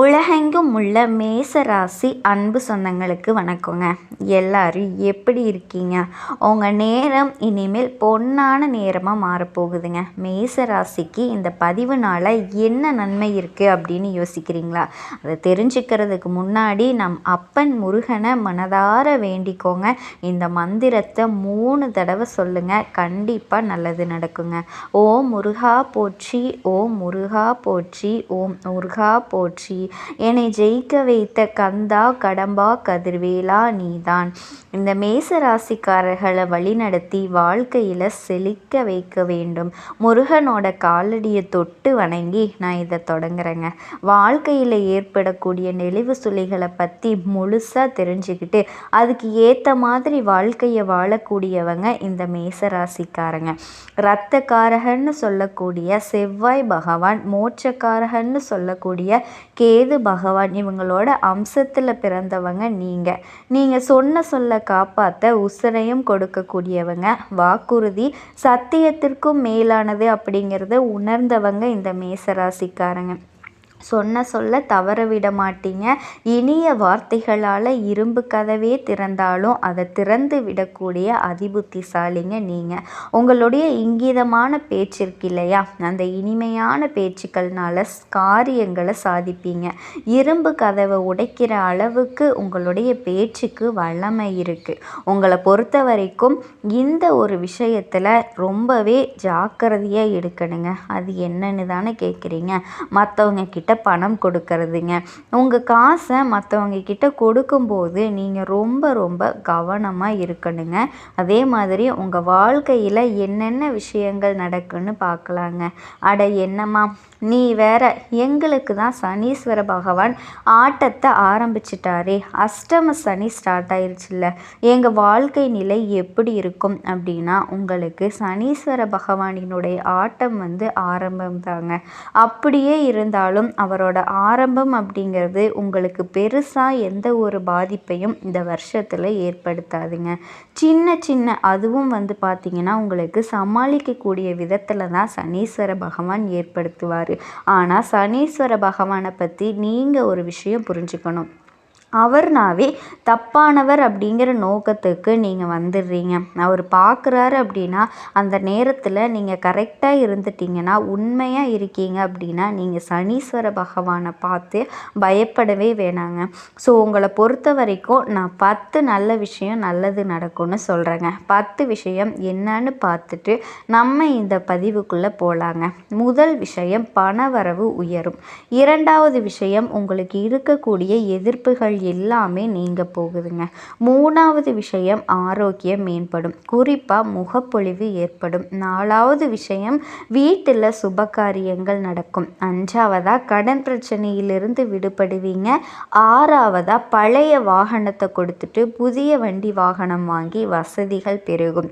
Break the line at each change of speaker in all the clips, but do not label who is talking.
உலகெங்கும் உள்ள மேச ராசி அன்பு சொந்தங்களுக்கு வணக்கங்க. எல்லாரும் எப்படி இருக்கீங்க? உங்கள் நேரம் இனிமேல் பொன்னான நேரமாக மாறப்போகுதுங்க. மேச ராசிக்கு இந்த பதிவுனால் என்ன நன்மை இருக்குது அப்படின்னு யோசிக்கிறீங்களா? அதை தெரிஞ்சுக்கிறதுக்கு முன்னாடி நம் அப்பன் முருகனை மனதார வேண்டிக்கோங்க. இந்த மந்திரத்தை மூணு தடவை சொல்லுங்கள் கண்டிப்பாக நல்லது நடக்குங்க. ஓம் முருகா போற்றி ஓம் முருகா போற்றி ஓம் முருகா போற்றி என்னை ஜெயிக்க வைத்த கந்தா கடம்பா கதிர்வேலா நீதான். இந்த மேச ராசிக்காரர்களை வழிநடத்தி வாழ்க்கையில் செழிக்க வைக்க வேண்டும். முருகனோட காலடியை தொட்டு வணங்கி நான் இதை தொடங்குறேங்க. வாழ்க்கையில் ஏற்படக்கூடிய நெளிவு சுழிகளை பற்றி முழுசாக தெரிஞ்சுக்கிட்டு அதுக்கு ஏற்ற மாதிரி வாழ்க்கையை வாழக்கூடியவங்க இந்த மேச ராசிக்காரங்க ரத்தக்காரகன்னு சொல்லக்கூடிய செவ்வாய் பகவான் மோட்சக்காரகன்னு சொல்லக்கூடிய கேது பகவான் இவங்களோட அம்சத்தில் பிறந்தவங்க நீங்கள் நீங்கள் சொன்ன சொல்ல காப்பாற்ற உசிரையும் கொடுக்கக்கூடியவங்க. வாக்குறுதி சத்தியத்திற்கும் மேலானது அப்படிங்கிறத உணர்ந்தவங்க இந்த மேசராசிக்காரங்க. சொன்ன சொல்ல தவற விட மாட்டீங்க. இனிய வார்த்தைகளால் இரும்பு கதவே திறந்தாலும் அதை திறந்து விடக்கூடிய அதிபுத்திசாலிங்க நீங்கள் உங்களுடைய இங்கிதமான பேச்சு இருக்கு இல்லையா? அந்த இனிமையான பேச்சுக்கள்னால காரியங்களை சாதிப்பீங்க. இரும்பு கதவை உடைக்கிற அளவுக்கு உங்களுடைய பேச்சுக்கு வல்லமை இருக்குது உங்களை பொறுத்த வரைக்கும் இந்த ஒரு விஷயத்தில் ரொம்பவே ஜாக்கிரதையாக எடுக்கணுங்க அது என்னன்னு தானே கேட்குறீங்க மற்றவங்க கிட்ட பணம் கொடுக்கறதுங்க. உங்கள் காசை மற்றவங்க கிட்ட கொடுக்கும்போது நீங்கள் ரொம்ப ரொம்ப கவனமாக இருக்கணுங்க. அதே மாதிரி உங்கள் வாழ்க்கையில் என்னென்ன விஷயங்கள் நடக்குன்னு பார்க்கலாங்க அட என்னம்மா நீ வேற எங்களுக்கு தான் சனீஸ்வர பகவான் ஆட்டத்தை ஆரம்பிச்சிட்டாரே. அஷ்டம சனி ஸ்டார்ட் ஆயிடுச்சுல்ல எங்கள் வாழ்க்கை நிலை எப்படி இருக்கும் அப்படின்னா உங்களுக்கு சனீஸ்வர பகவானினுடைய ஆட்டம் வந்து ஆரம்பம் தாங்க அப்படியே இருந்தாலும் அவரோட ஆரம்பம் அப்படிங்கிறது உங்களுக்கு பெருசாக எந்த ஒரு பாதிப்பையும் இந்த வருஷத்தில் ஏற்படுத்தாதுங்க. சின்ன சின்ன அதுவும் வந்து பார்த்திங்கன்னா உங்களுக்கு சமாளிக்கக்கூடிய விதத்தில் தான் சனீஸ்வர பகவான் ஏற்படுத்துவார். ஆனால் சனீஸ்வர பகவானை பற்றி நீங்கள் ஒரு விஷயம் புரிஞ்சுக்கணும். அவர்னாவே தப்பானவர் அப்படிங்கிற நோக்கத்துக்கு நீங்கள் வந்துடுறீங்க. அவர் பார்க்குறாரு அப்படின்னா அந்த நேரத்தில் நீங்கள் கரெக்டாக இருந்துட்டீங்கன்னா உண்மையாக இருக்கீங்க அப்படின்னா நீங்கள் சனீஸ்வர பகவானை பார்த்து பயப்படவே வேணாங்க. ஸோ உங்களை பொறுத்த வரைக்கும் நான் பத்து நல்ல விஷயம் நல்லது நடக்கும்னு சொல்கிறேங்க பத்து விஷயம் என்னன்னு பார்த்துட்டு நம்ம இந்த பதிவுக்குள்ளே போகலாங்க முதல் விஷயம் பணவரவு உயரும். இரண்டாவது விஷயம் உங்களுக்கு இருக்கக்கூடிய எதிர்ப்புகள் எல்லாமே நீங்க போகுதுங்க. மூணாவது விஷயம் ஆரோக்கியம் மேம்படும். குறிப்பாக முகப்பொழிவு ஏற்படும். நாலாவது விஷயம் வீட்டில் சுப காரியங்கள் நடக்கும். அஞ்சாவதாக கடன் பிரச்சனையிலிருந்து விடுபடுவீங்க. ஆறாவதாக பழைய வாகனத்தை கொடுத்துட்டு புதிய வண்டி வாகனம் வாங்கி வசதிகள் பெருகும்.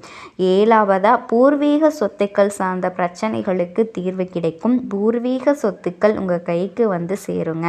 ஏழாவதாக பூர்வீக சொத்துக்கள் சார்ந்த பிரச்சனைகளுக்கு தீர்வு கிடைக்கும். பூர்வீக சொத்துக்கள் உங்கள் கைக்கு வந்து சேருங்க.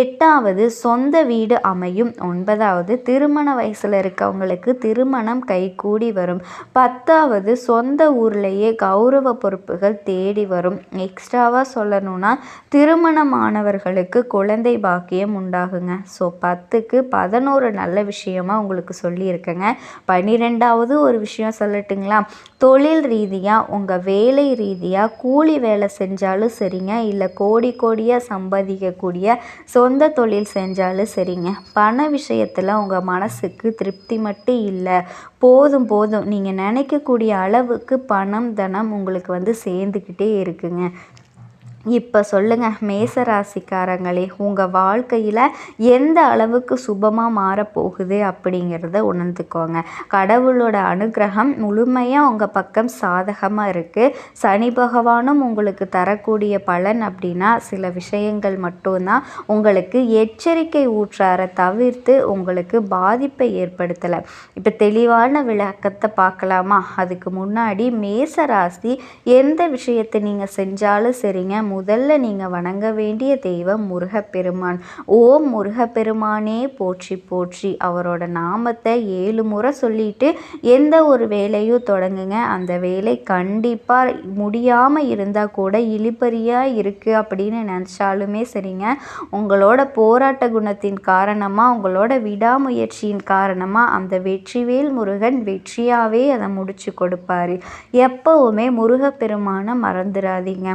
எட்டாவது சொந்த வீடு அமையும். ஒன்பதாவது திருமண வயசில் இருக்கவங்களுக்கு திருமணம் கைகூடி வரும். பத்தாவது சொந்த ஊர்லேயே கௌரவ பொறுப்புகள் தேடி வரும். எக்ஸ்ட்ராவாக சொல்லணும்னா திருமணமானவர்களுக்கு குழந்தை பாக்கியம் உண்டாகுங்க. ஸோ பத்துக்கு பதினோரு நல்ல விஷயமா உங்களுக்கு சொல்லியிருக்கேங்க. பன்னிரெண்டாவது ஒரு விஷயம் சொல்லட்டுங்களா? தொழில் ரீதியாக உங்கள் வேலை ரீதியாக கூலி வேலை செஞ்சாலும் சரிங்க. இல்லை கோடி கோடியாக சம்பாதிக்கக்கூடிய சொந்த தொழில் செஞ்சாலும் சரிங்க. பண விஷயத்தில் உங்கள் மனசுக்கு திருப்தி மட்டும் இல்லை. போதும் போதும். நீங்கள் நினைக்கக்கூடிய அளவுக்கு பணம் தனம் உங்களுக்கு வந்து சேர்ந்துக்கிட்டே இருக்குங்க. இப்போ சொல்லுங்கள் மேசராசிக்காரங்களே உங்கள் வாழ்க்கையில் எந்த அளவுக்கு சுபமாக மாறப்போகுது அப்படிங்கிறத உணர்ந்துக்கோங்க. கடவுளோட அனுகிரகம் முழுமையாக உங்கள் பக்கம் சாதகமாக இருக்குது சனி பகவானும் உங்களுக்கு தரக்கூடிய பலன் அப்படின்னா சில விஷயங்கள் மட்டும்தான். உங்களுக்கு எச்சரிக்கை ஊற்றார தவிர்த்து உங்களுக்கு பாதிப்பை ஏற்படுத்தலை. இப்போ தெளிவான விளக்கத்தை பார்க்கலாமா? அதுக்கு முன்னாடி மேசராசி எந்த விஷயத்தை நீங்கள் செஞ்சாலும் சரிங்க முதல்ல நீங்கள் வணங்க வேண்டிய தெய்வம் முருகப்பெருமான். ஓம் முருகப்பெருமானே போற்றி போற்றி. அவரோட நாமத்தை ஏழு முறை சொல்லிட்டு எந்த ஒரு வேலையும் தொடங்குங்க. அந்த வேலை கண்டிப்பாக முடியாமல் இருந்தால் கூட இழிப்பறியாக இருக்குது அப்படின்னு நினச்சாலுமே சரிங்க. உங்களோட போராட்ட குணத்தின் காரணமாக உங்களோட விடாமுயற்சியின் காரணமாக அந்த வெற்றிவேல் முருகன் வெற்றியாகவே அதை முடிச்சு கொடுப்பாரு. எப்போவுமே முருகப்பெருமான மறந்துடாதீங்க.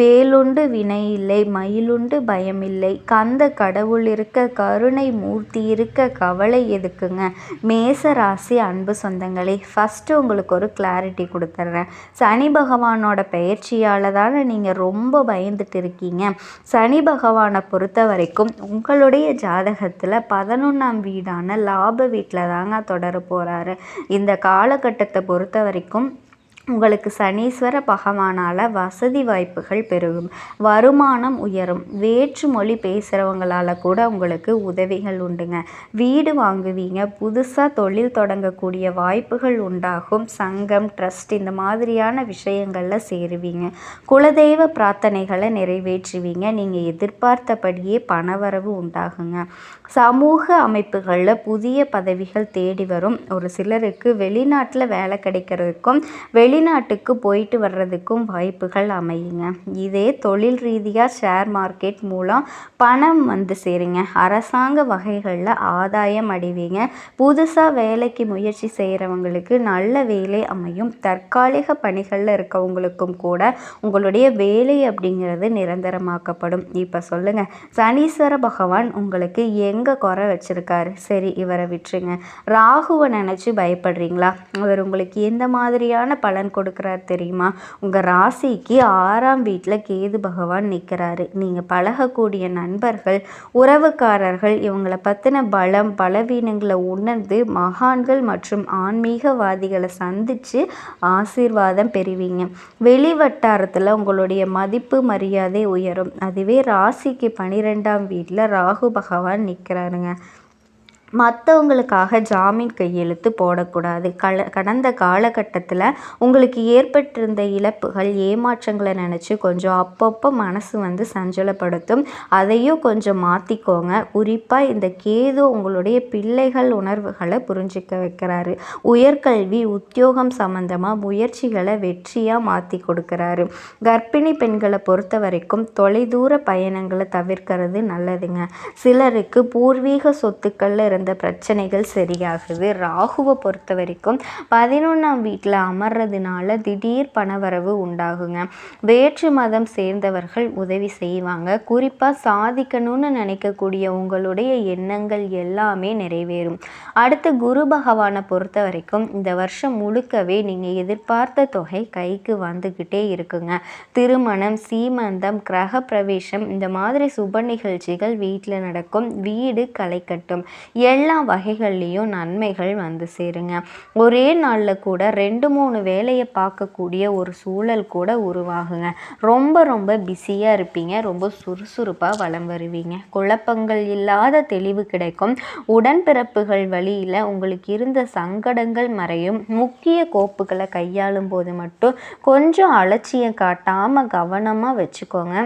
வேலு வினை இல்லை மயிலுண்டு பயமில்லை கந்த கடவுள் இருக்க கருணை மூர்த்தி இருக்க கவலை எதுக்குங்க? மேச ராசி அன்பு சொந்தங்களே ஃபஸ்ட்டு உங்களுக்கு ஒரு கிளாரிட்டி கொடுத்துட்றேன் சனி பகவானோட பயிற்சியால் தானே நீங்கள் ரொம்ப பயந்துட்டு இருக்கீங்க. சனி பகவானை பொறுத்த வரைக்கும் உங்களுடைய ஜாதகத்தில் பதினொன்றாம் வீடான லாப வீட்டில் தாங்க தொடர போகிறாரு இந்த காலகட்டத்தை பொறுத்த வரைக்கும் உங்களுக்கு சனீஸ்வர பகவானால் வசதி வாய்ப்புகள் பெருகும். வருமானம் உயரும். வேற்று மொழி பேசுகிறவங்களால் கூட உங்களுக்கு உதவிகள் உண்டுங்க. வீடு வாங்குவீங்க. புதுசாக தொழில் தொடங்கக்கூடிய வாய்ப்புகள் உண்டாகும். சங்கம் ட்ரஸ்ட் இந்த மாதிரியான விஷயங்களில் சேருவீங்க. குலதெய்வ பிரார்த்தனைகளை நிறைவேற்றுவீங்க. நீங்கள் எதிர்பார்த்தபடியே பணவரவு உண்டாகுங்க. சமூக அமைப்புகளில் புதிய பதவிகள் தேடி வரும். ஒரு சிலருக்கு வெளிநாட்டில் வேலை கிடைக்கிறதுக்கும் வெளிநாட்டுக்கு போயிட்டு வர்றதுக்கும் வாய்ப்புகள் அமையுங்க. இதே தொழில் ரீதியாக ஷேர் மார்க்கெட் மூலம் பணம் வந்து சேருங்க. அரசாங்க வகைகளில் ஆதாயம் அடைவீங்க. புதுசாக வேலைக்கு முயற்சி செய்கிறவங்களுக்கு நல்ல வேலை அமையும். தற்காலிக பணிகளில் இருக்கவங்களுக்கும் கூட உங்களுடைய வேலை அப்படிங்கிறது நிரந்தரமாக்கப்படும். இப்போ சொல்லுங்கள் சனீஸ்வர பகவான் உங்களுக்கு எங்கே குறை வச்சுருக்காரு? சரி இவரை விட்டுருங்க. ராகுவை நினச்சி பயப்படுறீங்களா? அவர் உங்களுக்கு எந்த மாதிரியான பலன் கொடுக்குறாரு தெரியுமா? உங்கள் ராசிக்கு ஆறாம் வீட்டில் கேது பகவான் நிற்கிறாரு நீங்கள் பழகக்கூடிய நண்பர்கள் உறவுக்காரர்கள் இவங்களை பற்றின பலம் பலவீனங்களை உணர்ந்து மகான்கள் மற்றும் ஆன்மீகவாதிகளை சந்தித்து ஆசீர்வாதம் பெறுவீங்க. வெளி வட்டாரத்தில் உங்களுடைய மதிப்பு மரியாதை உயரும். அதுவே ராசிக்கு பனிரெண்டாம் வீட்டில் ராகு பகவான் நிற்கிறாருங்க மற்றவங்களுக்காக ஜாமீன் கையெழுத்து போடக்கூடாது. கல கடந்த காலகட்டத்தில் உங்களுக்கு ஏற்பட்டிருந்த இழப்புகள் ஏமாற்றங்களை நினச்சி கொஞ்சம் அப்பப்போ மனசு வந்து சஞ்சலப்படுத்தும். அதையும் கொஞ்சம் மாற்றிக்கோங்க குறிப்பாக இந்த கேது உங்களுடைய பிள்ளைகள் உணர்வுகளை புரிஞ்சிக்க வைக்கிறாரு. உயர்கல்வி உத்தியோகம் சம்மந்தமாக முயற்சிகளை வெற்றியாக மாற்றி கொடுக்குறாரு. கர்ப்பிணி பெண்களை பொறுத்த வரைக்கும் தொலைதூர பயணங்களை தவிர்க்கிறது நல்லதுங்க. சிலருக்கு பூர்வீக சொத்துக்களில் இருந்த பிரச்சனைகள் சரியாகுது ராகுவை பொறுத்த வரைக்கும் பதினொன்றாம் வீட்டில் அமர்றதுனால திடீர் பணவரவு உண்டாகுங்க. வேற்று மதம் சேர்ந்தவர்கள் உதவி செய்வாங்க. குறிப்பாக சாதிக்கணும்னு நினைக்கக்கூடிய உங்களுடைய எண்ணங்கள் எல்லாமே நிறைவேறும். அடுத்து குரு பகவானை பொறுத்த வரைக்கும் இந்த வருஷம் முழுக்கவே நீங்கள் எதிர்பார்த்த தொகை கைக்கு வந்துக்கிட்டே இருக்குங்க. திருமணம் சீமந்தம் கிரக பிரவேசம் இந்த மாதிரி சுப நிகழ்ச்சிகள் வீட்டில் நடக்கும். வீடு களை கட்டும் எல்லா வகைகள்லேயும் நன்மைகள் வந்து சேருங்க. ஒரே நாளில் கூட ரெண்டு மூணு வேலையை பார்க்கக்கூடிய ஒரு சூழல் கூட உருவாகுங்க. ரொம்ப ரொம்ப பிஸியாக இருப்பீங்க. ரொம்ப சுறுசுறுப்பாக வளம் வருவீங்க. குழப்பங்கள் இல்லாத தெளிவு கிடைக்கும். உடன்பிறப்புகள் வழியில் உங்களுக்கு இருந்த சங்கடங்கள் மறையும். முக்கிய கோப்புகளை கையாளும் போது மட்டும் கொஞ்சம் அலட்சியம் காட்டாமல் கவனமாக வச்சுக்கோங்க.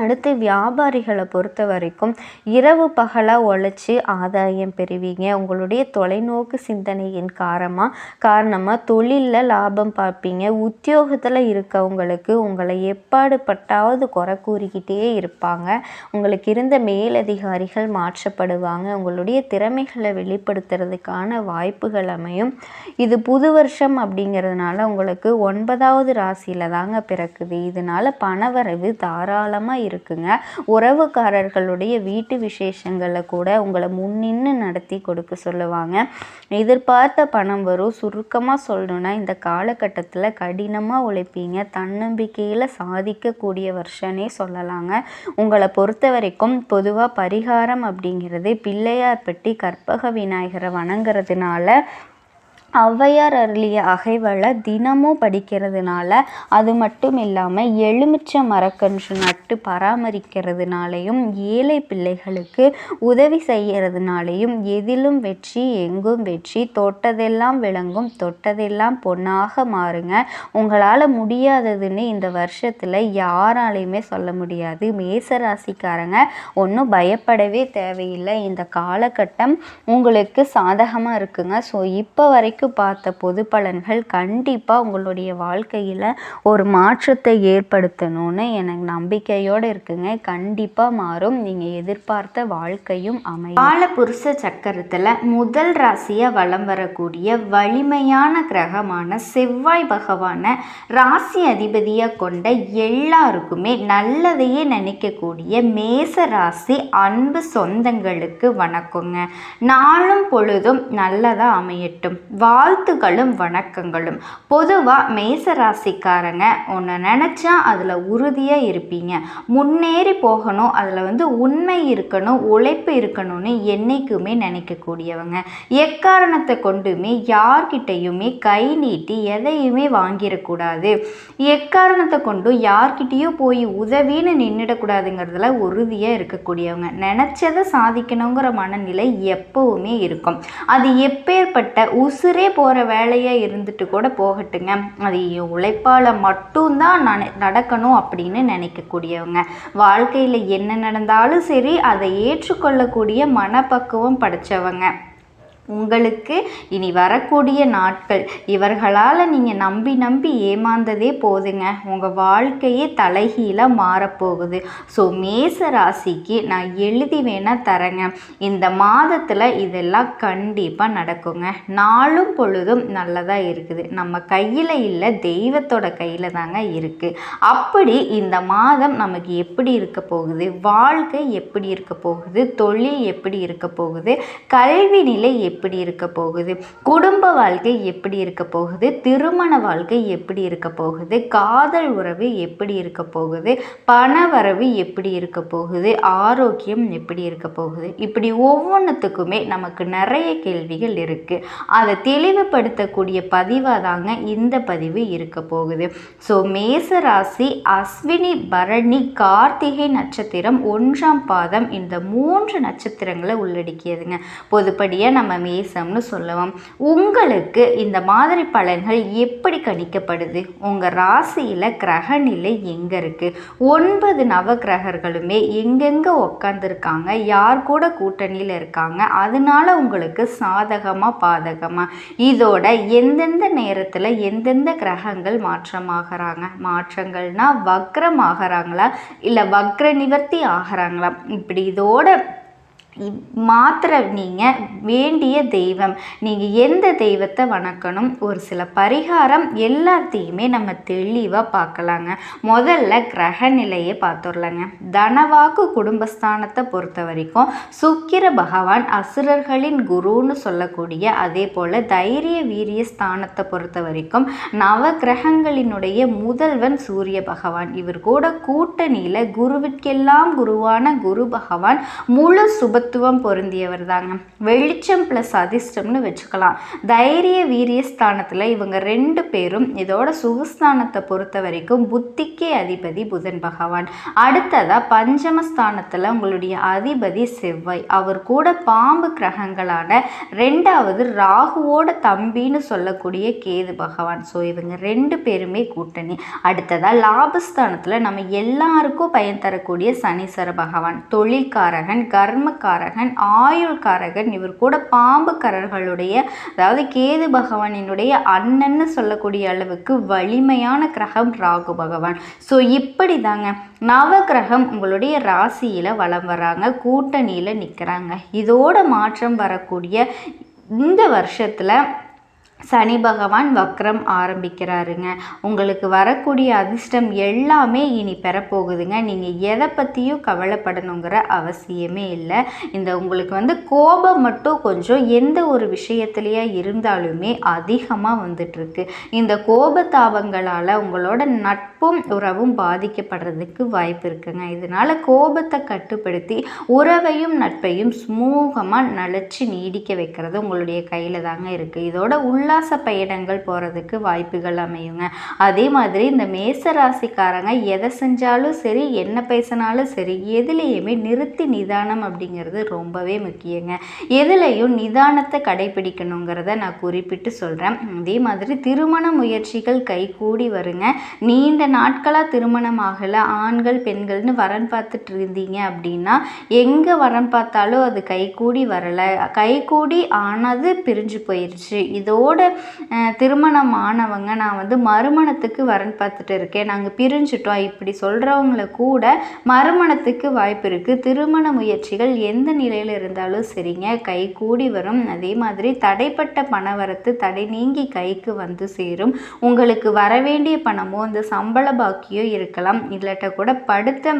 அடுத்து வியாபாரிகளை பொறுத்த வரைக்கும் இரவு பகலாக உழைச்சி ஆதாயம் பெறுவீங்க. உங்களுடைய தொலைநோக்கு சிந்தனையின் காரணமாக காரணமாக தொழிலில் லாபம் பார்ப்பீங்க. உத்தியோகத்தில் இருக்கவங்களுக்கு உங்களை எப்பாடு பட்டாவது குறை கூறிக்கிட்டே இருப்பாங்க. உங்களுக்கு இருந்த மேலதிகாரிகள் மாற்றப்படுவாங்க. உங்களுடைய திறமைகளை வெளிப்படுத்துறதுக்கான வாய்ப்புகள் அமையும். இது புது வருஷம் அப்படிங்கிறதுனால உங்களுக்கு ஒன்பதாவது ராசியில் தாங்க பிறக்குது. இதனால் பணவரவு தாராளமாக இருக்குங்க. உறவுக்காரர்களுடைய வீட்டு விசேஷங்களை கூட உங்களை முன்னின்று நடத்தி கொடுக்க சொல்லுவாங்க. எதிர்பார்த்த பணம் வரும். சுருக்கமாக சொல்லணும்னா இந்த காலகட்டத்தில் கடினமாக உழைப்பீங்க. தன்னம்பிக்கையில் சாதிக்கக்கூடிய வருஷனே சொல்லலாங்க. உங்களை பொறுத்த வரைக்கும் பொதுவாக பரிகாரம் அப்படிங்கிறது பிள்ளையார்பட்டி கற்பக விநாயகரை வணங்குறதுனால ஔவையார் அருளிய அகைவளை தினமும் படிக்கிறதுனால அது மட்டும் இல்லாமல் எலுமிச்சை மரக்கன்று நட்டு பராமரிக்கிறதுனாலையும் ஏழை பிள்ளைகளுக்கு உதவி செய்கிறதுனாலையும் எதிலும் வெற்றி எங்கும் வெற்றி தொட்டதெல்லாம் விளங்கும் தொட்டதெல்லாம் பொன்னாக மாறுங்க. உங்களால் முடியாததுன்னு இந்த வருஷத்தில் யாராலையுமே சொல்ல முடியாது. மேசராசிக்காரங்க ஒன்றும் பயப்படவே தேவையில்லை. இந்த காலகட்டம் உங்களுக்கு சாதகமாக இருக்குங்க. ஸோ இப்போ வரைக்கும் பார்த்த பொது பலன்கள் கண்டிப்பாக உங்களுடைய வாழ்க்கையில் ஒரு மாற்றத்தை ஏற்படுத்தணும்னு எனக்கு நம்பிக்கையோடு இருக்குங்க. கண்டிப்பாக மாறும். நீங்கள் எதிர்பார்த்த வாழ்க்கையும் அமையும். காலபுருஷ சக்கரத்தில் முதல் ராசியாக வலம் வரக்கூடிய வலிமையான கிரகமான செவ்வாய் பகவானை ராசி அதிபதியாக கொண்ட எல்லாருக்குமே நல்லதையே நினைக்கக்கூடிய மேச ராசி அன்பு சொந்தங்களுக்கு வணக்கங்க. நாளும் பொழுதும் நல்லதாக அமையட்டும். வாழ்த்துகளும் வணக்கங்களும். பொதுவாக மேச ராசிக்காரங்க ஒன்று நினச்சா அதில் உறுதியாக இருப்பீங்க. முன்னேறி போகணும் அதில் வந்து உண்மை இருக்கணும் உழைப்பு இருக்கணும்னு என்றைக்குமே நினைக்கக்கூடியவங்க. எக்காரணத்தை கொண்டுமே யார்கிட்டையுமே கை நீட்டி எதையுமே வாங்கிடக்கூடாது. எக்காரணத்தை கொண்டும் யார்கிட்டேயும் போய் உதவின்னு நின்றுடக்கூடாதுங்கிறதுல உறுதியாக இருக்கக்கூடியவங்க. நினச்சதை சாதிக்கணுங்கிற மனநிலை எப்போவுமே இருக்கும். அது எப்பேற்பட்ட உசுரே போகிற வேலையாக இருந்துட்டு கூட போகட்டுங்க. அது உழைப்பால் மட்டும்தான் நட நடக்கணும் அப்படின்னு நினைக்கக்கூடியவங்க. வாழ்க்கையில் என்ன நடந்தாலும் சரி அதை ஏற்றுக்கொள்ளக்கூடிய மனப்பக்குவம் படைத்தவங்க உங்களுக்கு இனி வரக்கூடிய நாட்கள். இவர்களால் நீங்கள் நம்பி நம்பி ஏமாந்ததே போதுங்க. உங்கள் வாழ்க்கையே தலைகீழாக மாறப்போகுது. ஸோ மேச ராசிக்கு நான் எழுதி வேணால் தரேங்க. இந்த மாதத்தில் இதெல்லாம் கண்டிப்பாக நடக்குங்க. நாளும் பொழுதும் நல்லதாக இருக்குது. நம்ம கையில் இல்லை தெய்வத்தோட கையில் தாங்க இருக்குது அப்படி இந்த மாதம் நமக்கு எப்படி இருக்க போகுது? வாழ்க்கை எப்படி இருக்க போகுது? தொழில் எப்படி இருக்க போகுது? கல்வி நிலை எப்படி இருக்க போகுது? குடும்ப வாழ்க்கை எப்படி இருக்க போகுது? திருமண வாழ்க்கை எப்படி இருக்க போகுது? காதல் உறவு எப்படி இருக்க போகுது? பண வரவு எப்படி இருக்க போகுது? ஆரோக்கியம் எப்படி இருக்க போகுது? இப்படி ஒவ்வொன்றுத்துக்குமே நமக்கு நிறைய கேள்விகள் இருக்குது அதை தெளிவுபடுத்தக்கூடிய பதிவாக தாங்க இந்த பதிவு இருக்க போகுது. ஸோ மேச ராசி அஸ்வினி பரணி கார்த்திகை நட்சத்திரம் ஒன்றாம் பாதம் இந்த மூன்று நட்சத்திரங்களை உள்ளடக்கியதுங்க. பொதுப்படியாக நம்ம மேசம்னு சொல்லுவோம் உங்களுக்கு இந்த மாதிரி பலன்கள் எப்படி கணிக்கப்படுது உங்கள் ராசியில் கிரக நிலை எங்கே இருக்குது ஒன்பது நவ கிரகர்களுமே எங்கெங்கே உக்காந்துருக்காங்க யார் கூட கூட்டணியில் இருக்காங்க அதனால உங்களுக்கு சாதகமாக பாதகமாக இதோட எந்தெந்த நேரத்தில் எந்தெந்த கிரகங்கள் மாற்றமாகறாங்க மாற்றங்கள்னால் வக்ரம் ஆகிறாங்களா இல்லை வக்ர நிவர்த்தி ஆகிறாங்களா இப்படி இதோட மாத்திர நீங்கள் வேண்டிய தெய்வம். நீங்கள் எந்த தெய்வத்தை வணக்கணும்? ஒரு சில பரிகாரம் எல்லாத்தையுமே நம்ம தெளிவாக பார்க்கலாங்க. முதல்ல கிரக நிலையை பார்த்துடலாங்க. தனவாக்கு குடும்பஸ்தானத்தை பொறுத்த வரைக்கும் சுக்கிர பகவான் அசுரர்களின் குருன்னு சொல்லக்கூடிய அதே போல் தைரிய வீரிய ஸ்தானத்தை பொறுத்த வரைக்கும் நவ கிரகங்களினுடைய முதல்வன் சூரிய பகவான். இவர் கூட கூட்டணியில் குருவிற்கெல்லாம் குருவான குரு பகவான் முழு சுப தத்துவம் பொருந்தியவர் தாங்க. வெளிச்சம் ப்ளஸ் அதிர்ஷ்டம்னு வச்சுக்கலாம். தைரிய வீரிய ஸ்தானத்தில் இவங்க ரெண்டு பேரும் இதோட சுகஸ்தானத்தை பொறுத்த வரைக்கும் புத்திக்கே அதிபதி புதன் பகவான். அடுத்ததாக பஞ்சமஸ்தானத்தில் உங்களுடைய அதிபதி செவ்வாய். அவர் கூட பாம்பு கிரகங்களான ரெண்டாவது ராகுவோட தம்பின்னு சொல்லக்கூடிய கேது பகவான். ஸோ இவங்க ரெண்டு பேருமே கூட்டணி. அடுத்ததாக லாபஸ்தானத்தில் நம்ம எல்லாருக்கும் பயன் தரக்கூடிய சனீஸ்வர பகவான். தொழில்காரகன் கர்மக்காரன் காரகன் ஆயுள் காரகன் இவர் கூட பாம்புக்காரர்களுடைய அதாவது கேது பகவானினுடைய அண்ணன்னு சொல்லக்கூடிய அளவுக்கு வலிமையான கிரகம் ராகு பகவான். ஸோ இப்படி தாங்க நவ கிரகம் உங்களுடைய ராசியில் வளம் வராங்க கூட்டணியில் நிற்கிறாங்க இதோட மாற்றம் வரக்கூடிய இந்த வருஷத்தில் சனி பகவான் வக்ரம் ஆரம்பிக்கிறாருங்க. உங்களுக்கு வரக்கூடிய அதிர்ஷ்டம் எல்லாமே இனி பெறப்போகுதுங்க. நீங்கள் எதை பற்றியும் கவலைப்படணுங்கிற அவசியமே இல்லை. இந்த உங்களுக்கு வந்து கோபம் மட்டும் கொஞ்சம் எந்த ஒரு விஷயத்துலையா இருந்தாலுமே அதிகமாக வந்துட்டுருக்கு. இந்த கோபத்தாபங்களால் உங்களோட நட்பும் உறவும் பாதிக்கப்படுறதுக்கு வாய்ப்பு இருக்குங்க. இதனால் கோபத்தை கட்டுப்படுத்தி உறவையும் நட்பையும் சுமூகமாக நழைச்சி நீடிக்க வைக்கிறது உங்களுடைய கையில் தாங்க இருக்குது இதோட உள்ள உல்லாச பயணங்கள் போகிறதுக்கு வாய்ப்புகள் அமையுங்க. அதே மாதிரி இந்த மேச ராசிக்காரங்க எதை செஞ்சாலும் சரி என்ன பேசினாலும் சரி எதுலேயுமே நிறுத்தி நிதானம் அப்படிங்கிறது ரொம்பவே முக்கியங்க. எதுலேயும் நிதானத்தை கடைபிடிக்கணுங்கிறத நான் குறிப்பிட்டு சொல்கிறேன் அதே மாதிரி திருமண முயற்சிகள் கைகூடி வருங்க. நீண்ட நாட்களாக திருமணம் ஆகலை ஆண்கள் பெண்கள்னு வரன் பார்த்துட்டு இருந்தீங்க அப்படின்னா எங்கே வரன் பார்த்தாலும் அது கைகூடி வரலை. கைகூடி ஆனது பிரிஞ்சு போயிடுச்சு இதோட கூட திருமணம் ஆனவங்க நான் வந்து மறுமணத்துக்கு வரன் பார்த்துட்டு இருக்கேன். நாங்கள் பிரிஞ்சுட்டோம். இப்படி சொல்கிறவங்கள கூட மறுமணத்துக்கு வாய்ப்பு இருக்குது திருமண முயற்சிகள் எந்த நிலையில் இருந்தாலும் சரிங்க. கை கூடி வரும். அதே மாதிரி தடைப்பட்ட பணவரத்து தடை நீங்கி கைக்கு வந்து சேரும். உங்களுக்கு வரவேண்டிய பணமோ இந்த சம்பள பாக்கியோ இருக்கலாம். இல்லாட்ட கூட படுத்த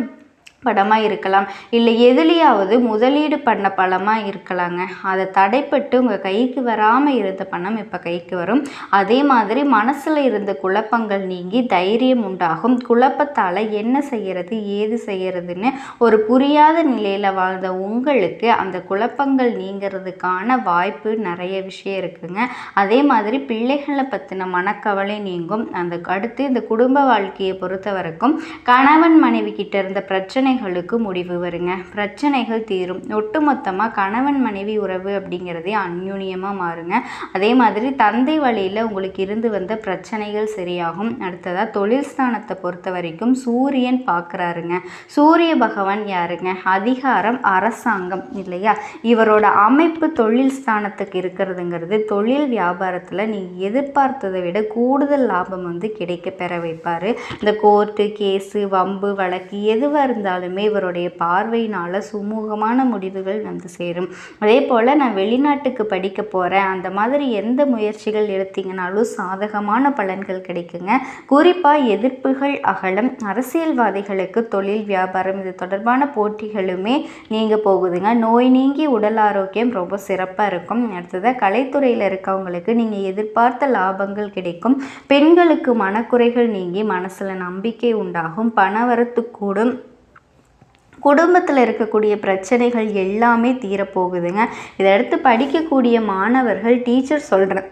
படமாக இருக்கலாம். இல்லை எதுலேயாவது முதலீடு பண்ண பணமாக இருக்கலாங்க. அதை தடைப்பட்டு உங்கள் கைக்கு வராமல் இருந்த பணம் இப்போ கைக்கு வரும். அதே மாதிரி மனசில் இருந்த குழப்பங்கள் நீங்கி தைரியம் உண்டாகும். குழப்பத்தால் என்ன செய்கிறது ஏது செய்கிறதுன்னு ஒரு புரியாத நிலையில் வாழ்ந்த உங்களுக்கு அந்த குழப்பங்கள் நீங்கிறதுக்கான வாய்ப்பு நிறைய விஷயம் இருக்குங்க. அதே மாதிரி பிள்ளைகளை பற்றின மனக்கவலை நீங்கும். அந்த அடுத்து இந்த குடும்ப வாழ்க்கையை பொறுத்த வரைக்கும் கணவன் மனைவி கிட்ட இருந்த பிரச்சனை பிரச்சனைகளுக்கு முடிவு வருங்க. பிரச்சனைகள் தீரும். ஒட்டுமொத்தமாக கணவன் மனைவி உறவு அப்படிங்கிறதே அந்யூன்யமாக மாறுங்க. அதே மாதிரி தந்தை வழியில் உங்களுக்கு இருந்து வந்த பிரச்சனைகள் சரியாகும். அடுத்ததாக தொழில் ஸ்தானத்தை பொறுத்த வரைக்கும் சூரியன் பார்க்குறாருங்க சூரிய பகவான் யாருங்க? அதிகாரம் அரசாங்கம் இல்லையா? இவரோட அமைப்பு தொழில் ஸ்தானத்துக்கு இருக்கிறதுங்கிறது தொழில் வியாபாரத்தில் நீங்கள் எதிர்பார்த்ததை விட கூடுதல் லாபம் வந்து கிடைக்க பெற வைப்பார். இந்த கோர்ட்டு கேஸு வம்பு வழக்கு எதுவாக இருந்தாலும் இவருடைய பார்வையினால் சுமூகமான முடிவுகள் வந்து சேரும். அதே போல் நான் வெளிநாட்டுக்கு படிக்க போகிறேன் அந்த மாதிரி எந்த முயற்சிகள் எடுத்தீங்கனாலும் சாதகமான பலன்கள் கிடைக்குங்க. குறிப்பாக எதிர்ப்புகள் அகலம் அரசியல்வாதிகளுக்கு தொழில் வியாபாரம் இது தொடர்பான போட்டிகளுமே நீங்கள் போகுதுங்க. நோய் நீங்கி உடல் ஆரோக்கியம் ரொம்ப சிறப்பாக இருக்கும். அடுத்ததாக கலைத்துறையில் இருக்கவங்களுக்கு நீங்கள் எதிர்பார்த்த லாபங்கள் கிடைக்கும். பெண்களுக்கு மனக்குறைகள் நீங்கி மனசில் நம்பிக்கை உண்டாகும். பணவரத்து கூடும். குடும்பத்தில் இருக்கக்கூடிய பிரச்சனைகள் எல்லாமே தீரப்போகுதுங்க. இதை அடுத்து படிக்கக்கூடிய மாணவர்கள் டீச்சர் சொல்கிற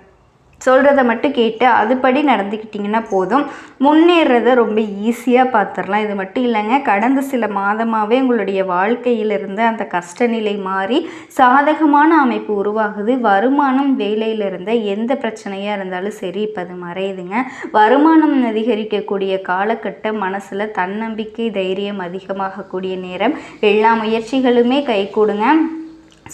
சொல்கிறத மட்டும் கேட்டு அதுபடி நடந்துக்கிட்டிங்கன்னா போதும். முன்னேறத ரொம்ப ஈஸியாக பார்த்துடலாம் இது மட்டும் இல்லைங்க. கடந்த சில மாதமாகவே உங்களுடைய வாழ்க்கையிலிருந்து அந்த கஷ்ட நிலை மாறி சாதகமான அமைப்பு உருவாகுது. வருமானம் வேலையில் இருந்த எந்த பிரச்சனையாக இருந்தாலும் சரி இப்போ அது மறையுதுங்க. வருமானம் அதிகரிக்கக்கூடிய காலகட்டம் மனசில் தன்னம்பிக்கை தைரியம் அதிகமாகக்கூடிய நேரம். எல்லா முயற்சிகளுமே கைகூடுங்க.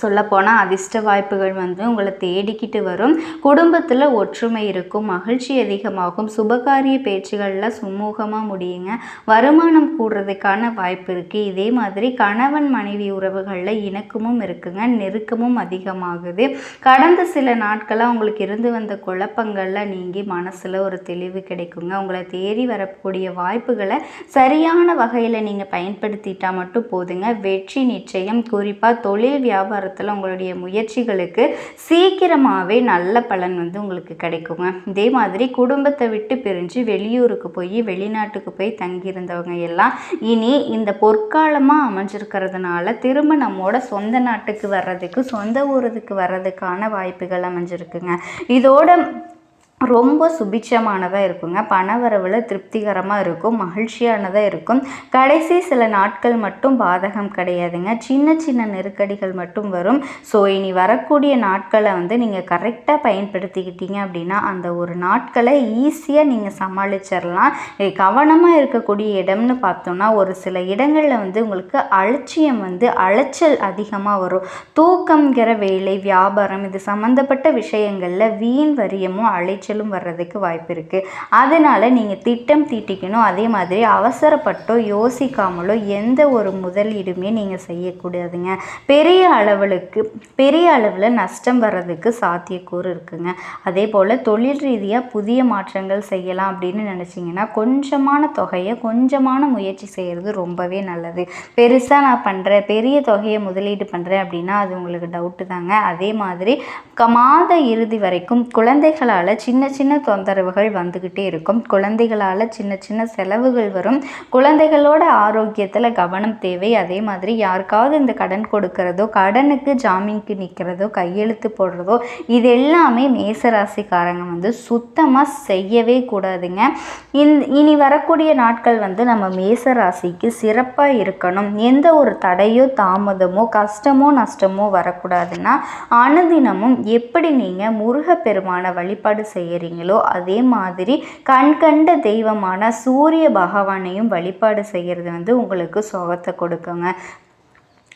சொல்லப்போனால் அதிர்ஷ்ட வாய்ப்புகள் வந்து உங்களை தேடிக்கிட்டு வரும். குடும்பத்தில் ஒற்றுமை இருக்கும் மகிழ்ச்சி அதிகமாகும் சுபகாரிய பேச்சுகளில் சுமூகமாக முடியுங்க. வருமானம் கூடுறதுக்கான வாய்ப்பு இருக்குது இதே மாதிரி கணவன் மனைவி உறவுகளில் இணக்கமும் இருக்குங்க நெருக்கமும் அதிகமாகுது. கடந்த சில நாட்களாக உங்களுக்கு இருந்து வந்த குழப்பங்களில் நீங்கி மனசில் ஒரு தெளிவு கிடைக்குங்க. உங்களை தேடி வரக்கூடிய வாய்ப்புகளை சரியான வகையில் நீங்கள் பயன்படுத்திட்டால் மட்டும் போதுங்க. வெற்றி நிச்சயம். குறிப்பாக தொழில் வியாபாரம் வியாபாரத்தில் உங்களுடைய முயற்சிகளுக்கு சீக்கிரமாகவே நல்ல பலன் வந்து உங்களுக்கு கிடைக்குங்க. இதே மாதிரி குடும்பத்தை விட்டு பிரிஞ்சு வெளியூருக்கு போய் வெளிநாட்டுக்கு போய் தங்கியிருந்தவங்க எல்லாம் இனி இந்த பொற்காலமாக அமைஞ்சிருக்கிறதுனால திரும்ப நம்மோட சொந்த நாட்டுக்கு வர்றதுக்கு சொந்த ஊருக்கு வர்றதுக்கான வாய்ப்புகள் அமைஞ்சிருக்குங்க. இதோட ரொம்ப சுபிட்சமானதாக இருக்குங்க. பணவரவில் திருப்திகரமாக இருக்கும். மகிழ்ச்சியானதாக இருக்கும். கடைசி சில நாட்கள் மட்டும் பாதகம் கிடையாதுங்க. சின்ன சின்ன நெருக்கடிகள் மட்டும் வரும். ஸோ இனி வரக்கூடிய நாட்களை வந்து நீங்கள் கரெக்டாக பயன்படுத்திக்கிட்டீங்க அப்படின்னா அந்த ஒரு நாட்களை ஈஸியாக நீங்கள் சமாளிச்சிடலாம் கவனமாக இருக்கக்கூடிய இடம்னு பார்த்தோம்னா ஒரு சில இடங்களில் வந்து உங்களுக்கு அலட்சியம் வந்து அலைச்சல் அதிகமாக வரும். தூக்கம்ங்கிற வேலை வியாபாரம் இது சம்மந்தப்பட்ட விஷயங்களில் வீண் வரியமும் எரிச்சலும் வர்றதுக்கு வாய்ப்பு இருக்குது அதனால் நீங்கள் திட்டம் தீட்டிக்கணும். அதே மாதிரி அவசரப்பட்டோ யோசிக்காமலோ எந்த ஒரு முதலீடுமே நீங்கள் செய்யக்கூடாதுங்க. பெரிய அளவுக்கு பெரிய அளவில் நஷ்டம் வர்றதுக்கு சாத்தியக்கூறு இருக்குங்க. அதே போல் தொழில் ரீதியாக புதிய மாற்றங்கள் செய்யலாம் அப்படின்னு நினச்சிங்கன்னா கொஞ்சமான தொகையை கொஞ்சமான முயற்சி செய்கிறது ரொம்பவே நல்லது. பெருசாக நான் பண்ணுறேன் பெரிய தொகையை முதலீடு பண்ணுறேன் அப்படின்னா அது உங்களுக்கு டவுட்டு தாங்க. அதே மாதிரி க- மாத இறுதி வரைக்கும் குழந்தைகளால் சின்ன சின்ன சின்ன தொந்தரவுகள் வந்துக்கிட்டே இருக்கும். குழந்தைகளால் சின்ன சின்ன செலவுகள் வரும். குழந்தைகளோட ஆரோக்கியத்தில் கவனம் தேவை. அதே மாதிரி யாருக்காவது இந்த கடன் கொடுக்கறதோ கடனுக்கு ஜாமீனுக்கு நிற்கிறதோ கையெழுத்து போடுறதோ இது எல்லாமே மேசராசிக்காரங்க வந்து சுத்தமாக செய்யவே கூடாதுங்க. இந் இனி வரக்கூடிய நாட்கள் வந்து நம்ம மேசராசிக்கு சிறப்பாக இருக்கணும். எந்த ஒரு தடையோ தாமதமோ கஷ்டமோ நஷ்டமோ வரக்கூடாதுன்னா அனுதினமும் எப்படி நீங்கள் முருகப்பெருமான வழிபாடு செய்கிறீங்களோ அதே மாதிரி கண்கண்ட தெய்வமான சூரிய பகவானையும் வழிபாடு செய்கிறது வந்து உங்களுக்கு சுகத்தை கொடுக்குங்க.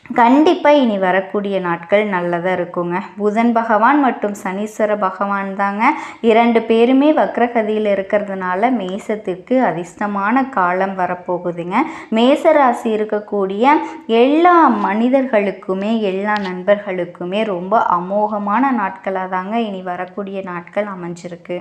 கண்டிப்பாக இனி வரக்கூடிய நாட்கள் நல்லதாக இருக்குங்க. புதன் பகவான் மற்றும் சனீஸ்வர பகவான் தாங்க. இரண்டு பேருமே வக்ரகதியில் இருக்கிறதுனால மேசத்திற்கு அதிர்ஷ்டமான காலம் வரப்போகுதுங்க. மேசராசி இருக்கக்கூடிய எல்லா மனிதர்களுக்குமே எல்லா நண்பர்களுக்குமே ரொம்ப அமோகமான நாட்களாக தாங்க இனி வரக்கூடிய நாட்கள் அமைஞ்சிருக்கு.